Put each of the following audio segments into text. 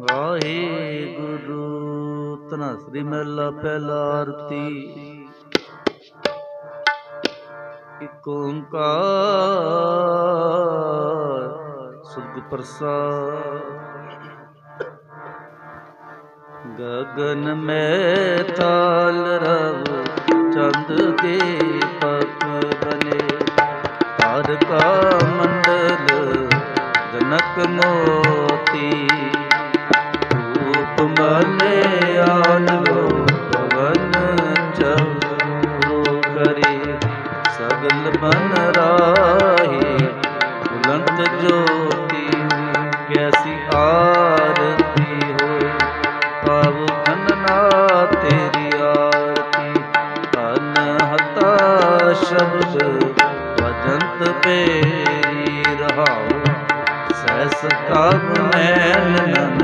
ਵਾਹਿਗੁਰੂ ਤਨਸਰੀ ਮਹਿਲਾ ਪਹਿਲਾ ਆਰਤੀ ਇਕ ਓੰਕਾਰ ਸਤਿਗੁਰ ਪ੍ਰਸਾਦ। ਗਗਨ ਮੈਂ ਤਾਲ ਰਵ ਚੰਦ ਦੇ ਪਕ ਬਨੇ। ਤਾਰਕਾ ਮੰਡਲ, ਜਨਕ ਮੋਤੀ। ਤਬ ਨੈਣ ਨਨ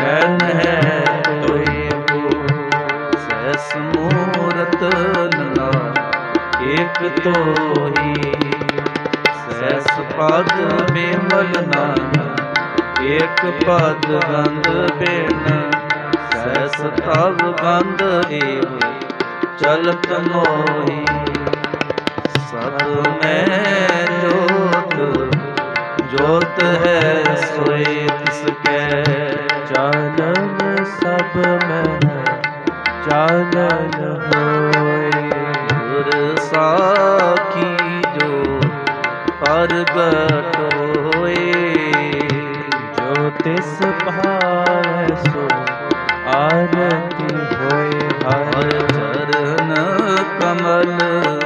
ਨੈਣ ਹੈ ਕੋਈ ਕੋ। ਸਹਿਸ ਮੂਰਤ ਨਨਾ, ਏਕ ਤੋਹੀ। ਸਹਿਸ ਪਦ ਬੇਮਲ ਨਾਨਕ ਏਕ ਪਦ ਗੰਧ ਬਿਨ। ਸਹਿਸ ਤਵ ਗੰਧ ਏਵ, ਚਲਤ ਮੋਹੀ। ਸਤ ਮੈਂ ਜੋਤ ਹੈ ਸੋਏ ਤਿਸ ਕੈ। ਚਾਨਨ ਸਭ ਮਹਿ ਚਾਨਨ ਹੋਏ। ਗੁਰ ਸਾਖੀ ਜੋ ਪ੍ਰਗਟ ਹੋਏ। ਜੋ ਤਿਸ ਭਾਵੈ ਸੋ ਆਰਤੀ ਹੋਏ। ਹਰ ਹਰ ਚਰਨ ਕਮਲ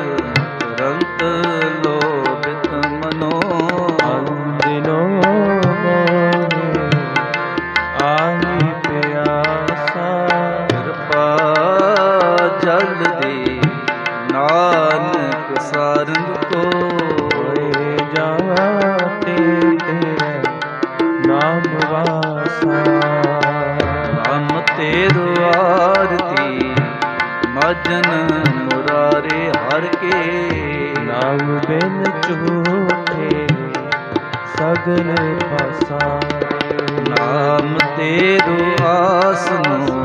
ਨਾਮ ਬਿਨ ਝੂਠੇ ਸਗਲ ਪਾਸਾਰੇ ਨਾਮ ਤੇਰੋ ਆਸਨੋ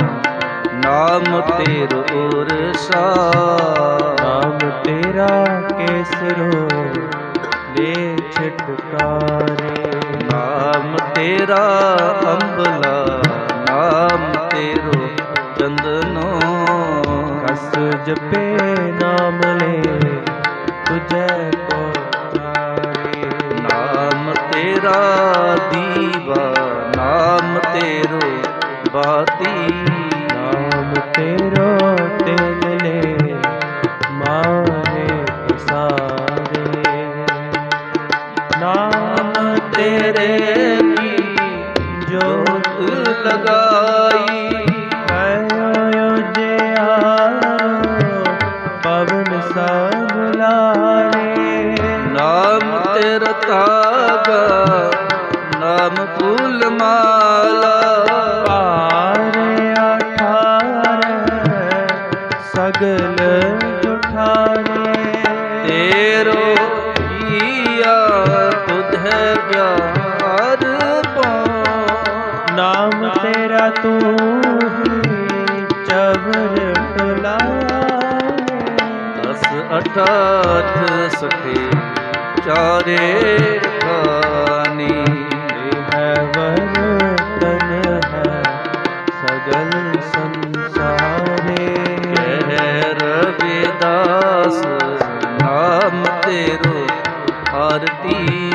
ਨਾਮ ਤੇਰੋ ਉਰਸਾ ਨਾਮ ਤੇਰਾ ਕੇਸਰੋ ਲੈ ਛਟਕਾਰੇ। ਨਾਮ ਤੇਰਾ ਅੰਬਲਾ, ਨਾਮ ਤੇਰੋ ਚੰਦਨੋ। ਕਸ ਜਪੇ ਬਾਤੀ ਚਬਰ ਟੁਲਾਏ ਦਸ ਅਠਾਠ ਸਖੇ ਚਾਰੇ ਇਹ ਹੈ ਵਰਤਨ ਹੈ ਸਗਲ ਸੰਸਾਰੇ। ਕਹਿ ਰਵਿਦਾਸ ਨਾਮ ਤੇਰੋ ਆਰਤੀ।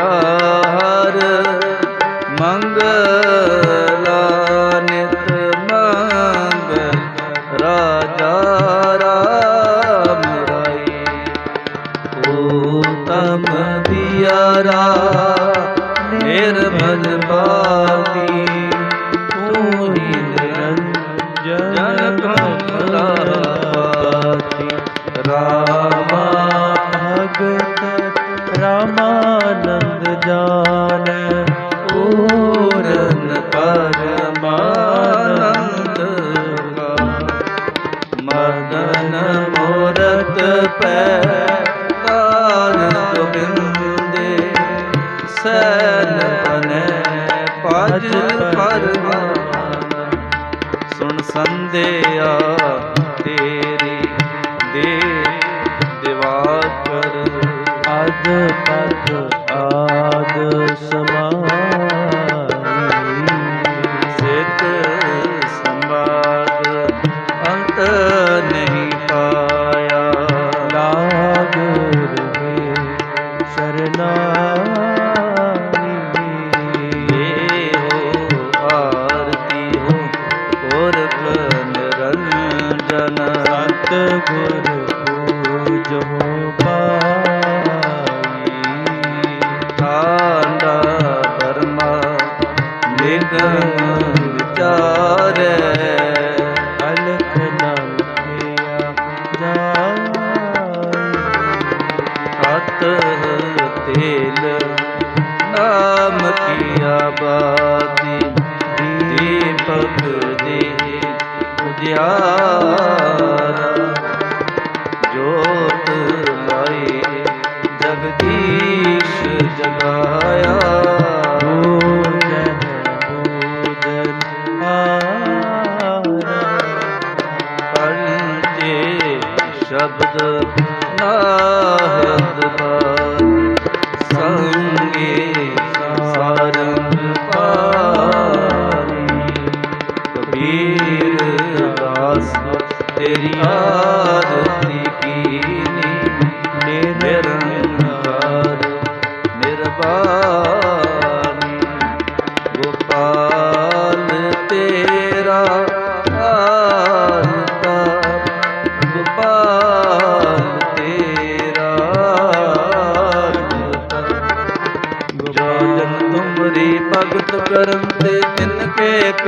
ਮੰਗਲਾ ਹਰ sir. ਪੂਜੋ ਪਾਈ ਠਾਂਡਾ ਪਰਮਾ ਨਿਗਮ ਵਿਚਾਰੈ ਅਲਖ ਨਾਮ ਪਿਆ ਜਾਈ ਹੱਥ ਤੇਲ ਨਾਮ ਕੀ ਆਬਾਦੀ ਸ਼ਬਦ ਨਾਹਦ ਬਾਰ ਸੰਗੇ ਸਾਰੰਗ ਪਾਰੀ ਕਬੀਰ ਦਾਸ ਤੇਰੀ ਆਰਤੀ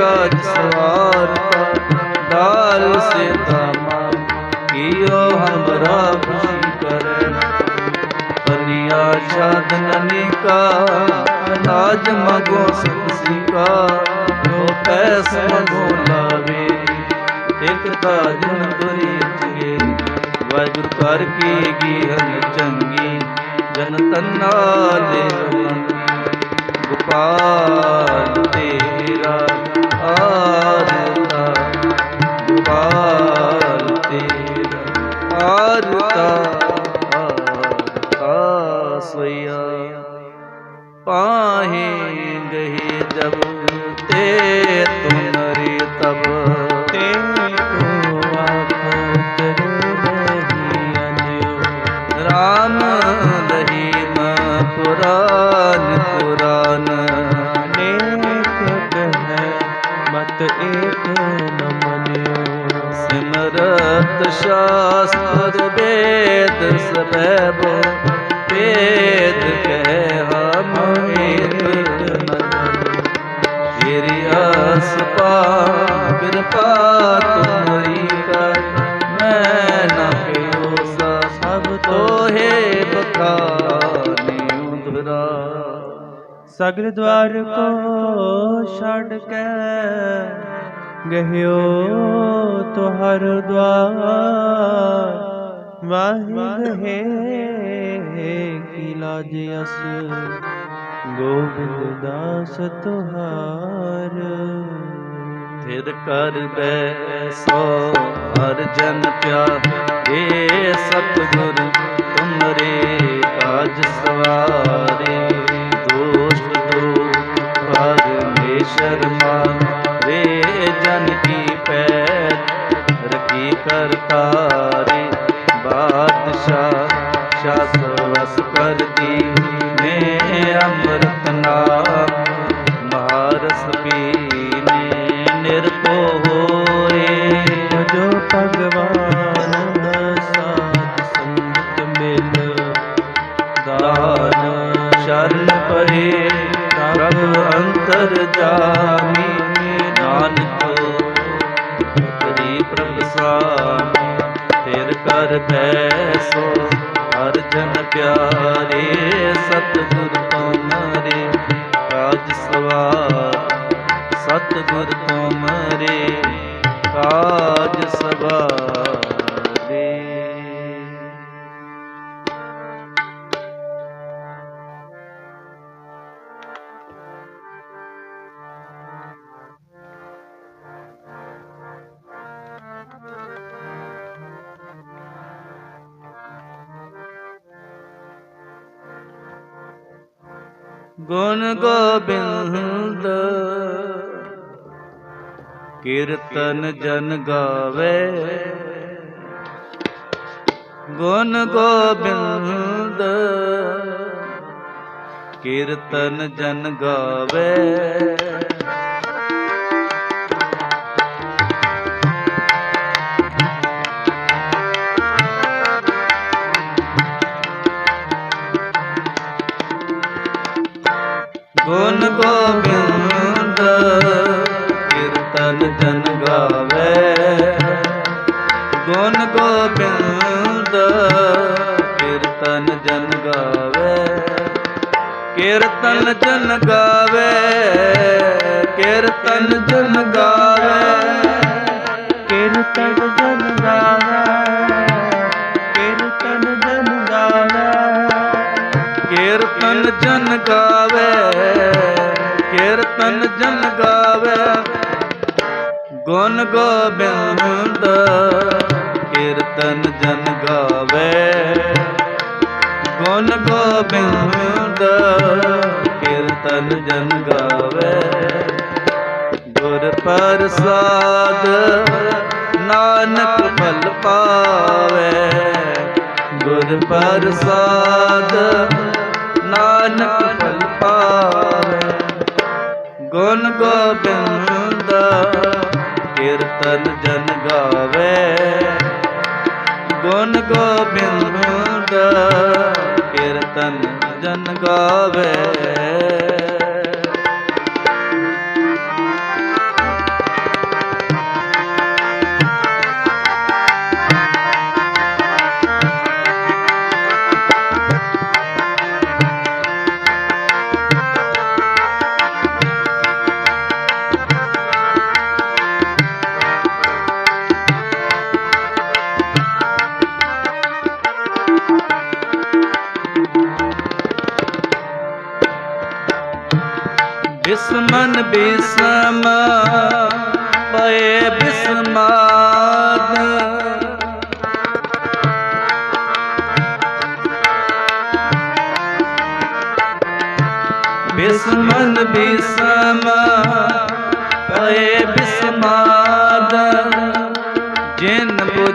ਕੇ ਕਾਜ ਸਵਾਰਤਾ ਦਾਲ ਸੇ ਤਾਮਾ ਕੀਓ ਹਮਰਾ ਖੁਸ਼ੀ ਕਰੇ ਬਲਿਆ ਸਾਧਨ ਅਨੇਕਾ ਅਨਾਜ ਮਗੋ ਸੰਸੀ ਕਾ ਜੋ ਪੈਸ ਮਗੋ ਲਾਵੇ ਇਕ ਤਾਂ ਜਨ ਤੁਰੀ ਚੰਗੇ ਵਾਹਿਗੁਰੂ ਕਰ ਕੀ ਗੀਹਨ ਚੰਗੀ ਜਨ ਤੰਨਾ ਦੇ ਗੋਪਾਲ ਤੇਰਾ ਆਰਤਾ ਗੋਪਾਲ ਤੇਰਾ ਆਰਤਾ ਸਿਮਰਤ ਸ਼ਾਸਤਰ ਵੇਦ ਸਬੈਬ ਕਹਿ ਹਮ ਏਕ ਮਨ ਤੇਰੀ ਆਸ ਕਿਰਪਾ ਤੁਮਰੀ ਕਰ। ਮੈਂ ਨਾ ਕਿਉ ਸਾ, ਸਭ ਤੋਹੇ ਬਖਾਨੀ ਉਧਰਾ ਸਗਲ ਦਵਾਰ ਕੋ ਛੱਡ ਕੇ ਗਹਿਓ ਤੁਹਾਰ ਦਵਾਰ ਵਾਹਿ ਗਏ ਕੀ ਲਾਜ ਅਸ? ਗੋਬਿੰਦ ਦਾਸ ਤੁਹਾਰ ਫਿਰ ਕਰ ਬੈਸੋ, ਹਰ ਜਨ ਪਿਆਰੇ ਸਤਿਗੁਰ, ਤੁਮਰੇ ਕਾਜ ਸਵਾਰੇ, ਦੋਸਤ ਦੋ ਪਰਮੇਸ਼ਰ ਮਾਰੇ ਜਨ ਕੀ ਪੈਰ ਰਖੀ ਕਰਤਾਰੇ ਬਾਦਸ਼ਾਹ ਸ਼ਾਸ ਵਸ ਕਰਦੀ। ਨੇ ਗੁਣ ਗੋਬਿੰਦ। ਕੀਰਤਨ ਜਨ ਗਾਵੇ। ਗੁਣ ਗੋਬਿੰਦ। ਕੀਰਤਨ ਜਨ ਗਾਵੇ। ਗੋਬਿੰਦ, ਕੀਰਤਨ ਜਨ ਗਾਵੇ। ਗੁਣ ਗੋਬਿੰਦ, ਕੀਰਤਨ ਜਨ ਗਾਵੇ। ਕੀਰਤਨ ਜਨ ਗਾਵੇ, ਕੀਰਤਨ ਜਨ ਗਾਵੇ। ਕੀਰਤਨ ਜਨ ਗਾਵੇ, ਕੀਰਤਨ ਜਨ ਗਾਵੇ। ਕੀਰਤਨ ਜਨ ਗਾਵੇ। ਗੋਬਿੰਦ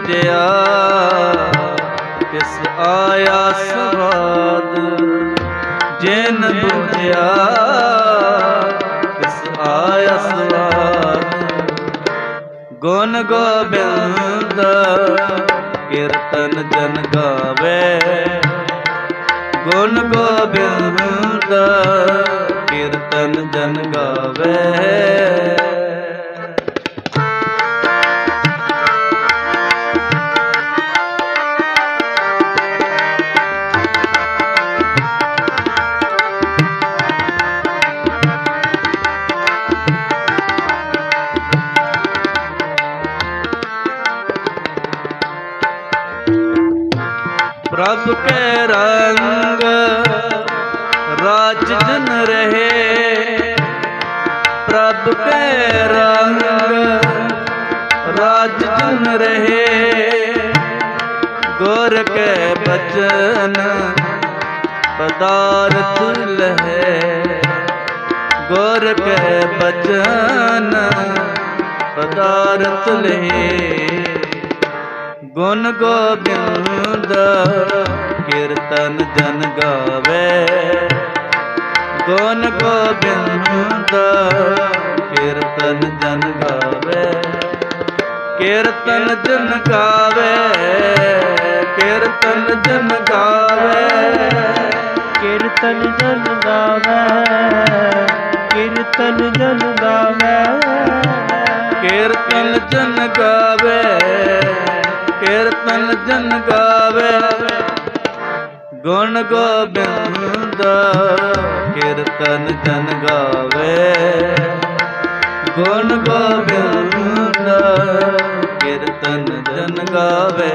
ਜਿਨ ਬੁਝਿਆ ਤਿਸ ਆਇਆ ਸਵਾਦ। ਜਿਨ ਬੁਝਿਆ, ਤਿਸ ਆਇਆ ਸਵਾਦ। ਗੁਣ ਗੋਬਿੰਦ, ਕੀਰਤਨ ਜਨ ਗਾਵੇ। ਗੁਣ ਗੋਬਿੰਦ, ਕੀਰਤਨ ਜਨ ਗਾਵੇ। ਪ੍ਰਭ ਕੇ ਰੰਗ, ਰਾਜ ਜਨ ਰਹੇ। ਪ੍ਰਭ ਕੇ ਰੰਗ, ਰਾਜ ਜਨ ਰਹੇ। ਗੁਰ ਕੇ ਬਚਨ, ਪਦਾਰਥ ਲਹੇ। ਗੁਰ ਕੇ ਬਚਨ, ਪਦਾਰਥ ਲਹੇ। ਗੁਣ ਗੋਬਿੰਦ ਕੀਰਤਨ ਜਨ ਗਾਵੇ। ਗੁਣ ਗੋਬਿੰਦ ਕੀਰਤਨ ਜਨ ਗਾਵੇ। ਕੀਰਤਨ ਜਨ ਗਾਵੇ ਕੀਰਤਨ ਜਨ ਗਾਵੇ। ਕੀਰਤਨ ਜਨ ਗਾਵੇ ਕੀਰਤਨ ਜਨ ਗਾਵੇ। ਕੀਰਤਨ ਜਨ ਗਾਵੇ। ਕੀਰਤਨ ਜਨ ਗਾਵੇ। ਗੁਣ ਗੋਬਿੰਦ ਕੀਰਤਨ ਜਨ ਗਾਵੇ। ਗੁਣ ਗੋਬਿੰਦ ਕੀਰਤਨ ਜਨ ਗਾਵੇ।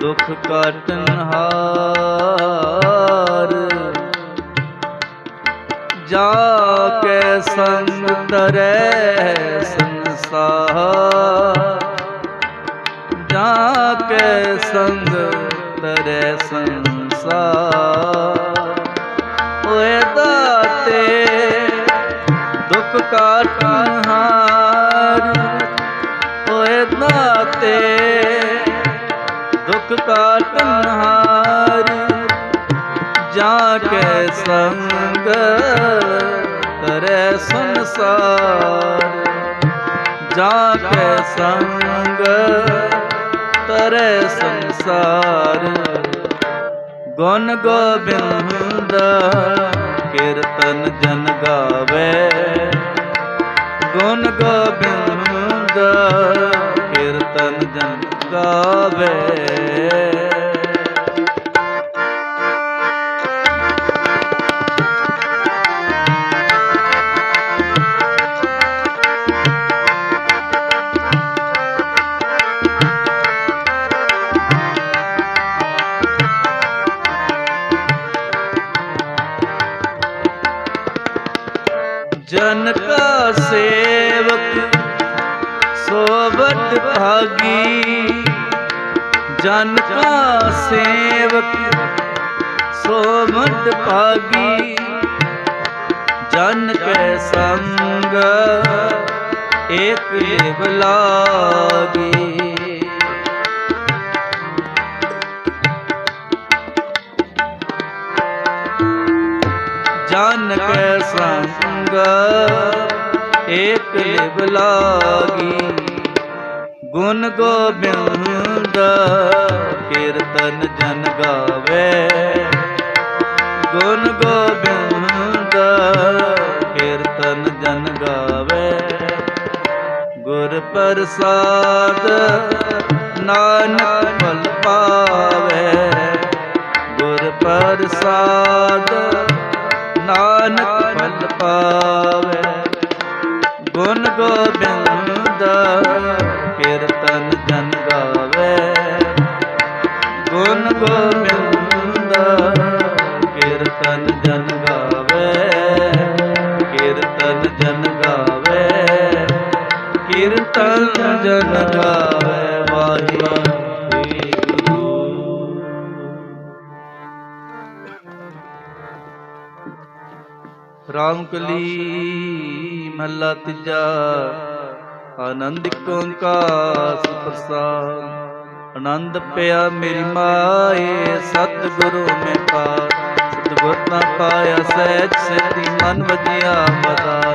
ਦੁਖ ਕਾਟਨ ਹਾਰ ਜਾ ਕੇ ਸੰਗ ਤਰੈ ਸੰਸਾਰ। ਜਾ ਕੇ ਸੰਗ ਤਰੈ ਸੰਸਾਰ। ਓਏ ਦਾਤੇ, ਦੁਖ ਕਾਟਨ ਹਾਰ ਓਏ ਦਾਤੇ ਦੁਖ ਕਾਟਨ ਹਾਰ ਜਾ ਕੇ ਸੰਗ ਤਰੈ ਸੰਸਾਰ? ਜਾ ਕੇ ਸੰਗ ਤਰੈ ਸੰਸਾਰ? ਗੁਣ ਗੋਬਿੰਦ ਕੀਰਤਨ ਜਨ ਗਾਵੇ। ਗੁਣ ਗੋਬਿੰਦ ਕੀਰਤਨ ਜਨ ਗਾਵੇ। ਜਨ ਕਾ ਸੇਵਕ ਵੱਡ ਭਾਗੀ ਜਨ ਕਾ ਸੇਵਕ ਸੋ ਭਾਗੀ। ਜਨ ਕੈ ਸੰਗ, ਏਕ ਲਿਵ ਲਾਗੀ। ਜਨ ਕੈ ਸੰਗ, ਏਕ ਲਿਵ ਲਾਗੀ। ਗੁਣ ਗੋਬਿੰਦ, ਕੀਰਤਨ ਜਨ ਗਾਵੇ। ਗੁਣ ਗੋਬਿੰਦ, ਕੀਰਤਨ ਜਨ ਗਾਵੇ। ਗੁਰ ਪ੍ਰਸਾਦ, ਨਾਨਕ ਫਲ ਪਾਵੇ। ਗੁਰ ਪ੍ਰਸਾਦ, ਨਾਨਕ ਫਲ ਪਾਵੇ। ਜਨ ਗਾਵੇ ਵਾਹਿਗੁਰੂ। ਰਾਮ ਕਲੀ ਮਹਲਾ ਤੀਜਾ, ਆਨੰਦ ਓੰਕਾਰ ਪ੍ਰਸਾਦ ਆਨੰਦ ਪਿਆ ਮੇਰੀ ਮਾਏ, ਸਤਿਗੁਰੂ ਮੈਂ ਪਾ ਸਤਿਗੁਰ ਨਾ ਪਾਇਆ ਸਹਿਜ ਸਿੱਧੀ ਮਨ ਵਜਿਆ ਮਦਾਰ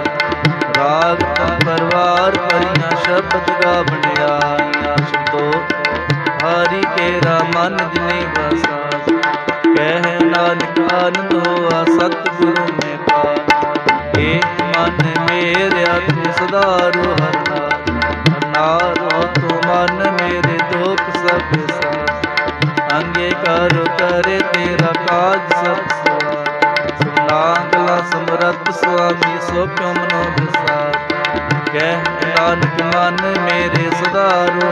ਰਾਗ ਪਰਵਾਰ ਪਰੀਆਂ ਸ਼ਬਦ ਗਾ ਬਣਿਆ ਸ਼ਬਦੋ ਹਾਰੀ ਕੇਰਾ ਮਨ ਜਿਨੇ ਵਸਾ ਕਹਿ ਨਾਨਕ ਆਨੰਦ ਹੋਆ ਸਤਿਗੁਰੂ ਮੈਂ ਪਾ ਏ ਮਨ ਮੇਰੇ ਆਤਮ ਸੁਧਾਰੋ ਹਰ ਨਾਰੋ ਤੋ ਮਨ ਮੇਰੇ ਦੁਖ ਸਭ ਸਾ ਅੰਗੇ ਕਰ ਕਰੇ ਤੇਰਾ ਕਾਜ ਸਭ ਸਵਾ ਸੁਨਾਗਲਾ ਸਮਰੱਥ ਸੁਆਮੀ, ਸੋ ਕਿਉ ਮਨੋ ਵਿਸਾਰ ਕਹਿ ਨਾਨਕ, ਮਨ ਮੇਰੇ ਸੁਧਾਰੋ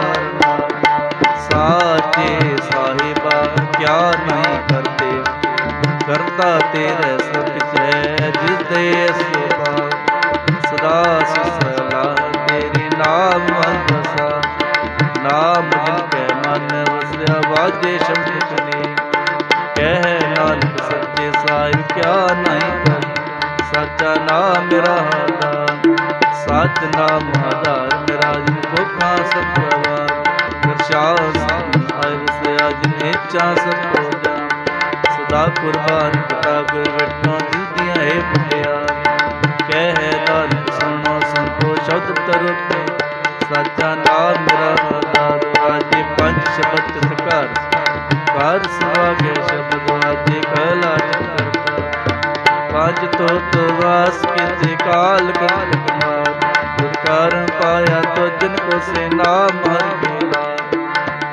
ਸਾਚੇ ਸਾਹਿਬਾ ਕਿਆ ਨਹੀਂ ਕਰਤੇ ਕਰਤਾ ਤੇਰੇ ਸਤ ਜੈ ਜਿਸ ਦੇ ਸੁਭਾ ਸਦਾ ਸੁਸਲਾ ਤੇਰੇ ਨਾਮ ਵਸਾ ਨਾਮ ਜਿਨ ਕੈ ਮਨ ਵਸਿਆ, ਵਾਜੇ ਸ਼ਬਦ ਕਨੇ ਕਿਆ ਨਹੀਂ ਕਰ ਸਾਚਾ ਨਾਮ ਮੇਰਾ ਹਦਾ। ਸਚ ਨਾਮ ਆਧਾਰ ਮੇਰਾ ਜਿਨ ਕੋਖਾਂ ਸਭ ਪ੍ਰਵਾਰ ਦਰਸ਼ਾਸ ਆਇ ਵਸਿਆ ਜਿਨ ਇੱਛਾ ਸਭ ਕੋ ਸਦਾ ਕੁਰਬਾਨ ਕਤਾ ਗੁਰ ਵਟਨੋ ਜਿਦੀਆਂ ਹੈ ਪੁੱਤਿਆ ਕਹਿ ਨਾਨਕ ਸੁਣੋ ਸੰਤੋ ਸ਼ਬਦ ਤਰੁਪੇ ਸਾਚਾ ਨਾਮ ਮੇਰਾ ਆਧਾਰ ਵਾਜੇ ਪੰਜ ਸ਼ਬਦ ਤਕਾਰ ਕਾਰ ਸੁਹਾਗੇ ਸ਼ਬਦ ਵਾਜੇ ਅਜ ਤੋਤ ਵਾਸ ਕੀਤੇ ਕਾਲ ਕਾਲ ਕੁਮਾਰ ਗੁਰ ਕਾਰਨ ਪਾਇਆ ਤੋ ਜਿਨ ਕੋ ਸੇ ਨਾਮ ਹਰਿ ਬੋਲਾ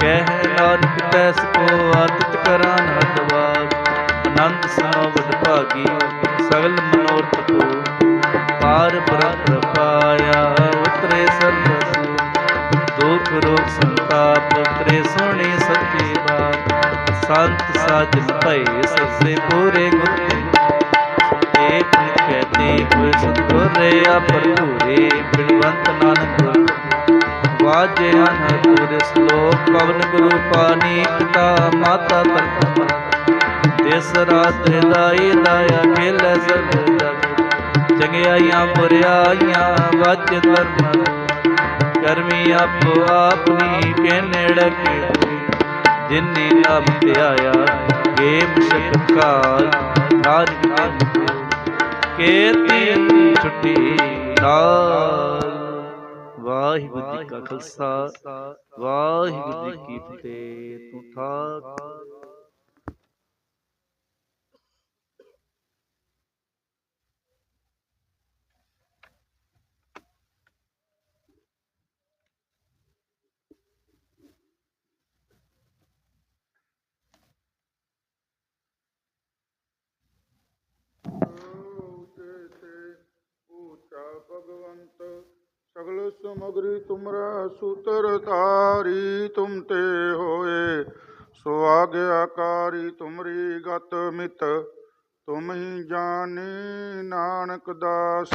ਕਹਿ ਨਾਨਕ ਤੈਸ ਕੋ ਆਤਿਤ ਕਰਾਂ ਹਦਵਾਰ ਅਨੰਦ ਸਨੋ ਵਡ ਭਾਗੀ ਸਗਲ ਮਨੋਰਥ ਕੋ ਪਾਰ ਬ੍ਰਹਮ ਪਾਇਆ ਉਤਰੇ ਸਰਬ ਸੂ ਦੁਖ ਰੋਗ ਸੰਤਾਪ ਤਰੇ ਸੋਹਣੀ ਸੱਚੀ ਬਾਤ ਸੰਤ ਸਾਜਨ ਭਏ ਸਸੇ ਪੂਰੇ ਗੁਰੂ ਅਨੇਕ ਸਤਗੁਰੇ ਆਪਰੂਰੇ ਬਿਨਵੰਤ ਨਾਨਕ ਵਾਜੇ ਹਨ ਪੂਰੇ ਸਲੋਕ ਪਵਨ ਗੁਰੂ ਪਾਣੀ ਪਿਤਾ ਮਾਤਾ ਧਰਤ ਤਿਸ ਰਾਤ ਦਾਈ ਦਾਇਆ ਖੇਲ ਸਭ ਜਗ। ਚੰਗਿਆਈਆਂ ਪੁਰਿਆਈਆਂ ਵਾਜ ਧਰਮ। ਕਰਮੀ ਆਪੋ ਆਪਣੀ ਕੇ ਨੇੜੇ ਜਿਨਨੇ ਨਾਮ ਧਿਆਇਆ, ਗੇਮ ਸ਼ਕਤ ਕਾਲ ਰਾਜ ਕਾਲ ਨਾਨਕ ਕੇਤੀ ਛੁੱਟੀ ਨਾਲ। ਵਾਹਿਗੁਰੂ ਜੀ ਕਾ ਖਾਲਸਾ ਵਾਹਿਗੁਰੂ ਜੀ ਕੀ ਫਤਿਹ। ਤੂੰ ਠਾਕ। ਭਗਵੰਤ ਸਗਲ ਸਮਗਰੀ ਤੁਮਰਾ ਸੂਤਰ ਧਾਰੀ ਤੁਮ ਤੇ ਹੋਏ ਸੋ ਆਗਿਆਕਾਰੀ ਤੁਮਰੀ ਗਤ ਮਿਤ ਤੁਮ ਹੀ ਜਾਣੀ ਨਾਨਕ ਦਾਸ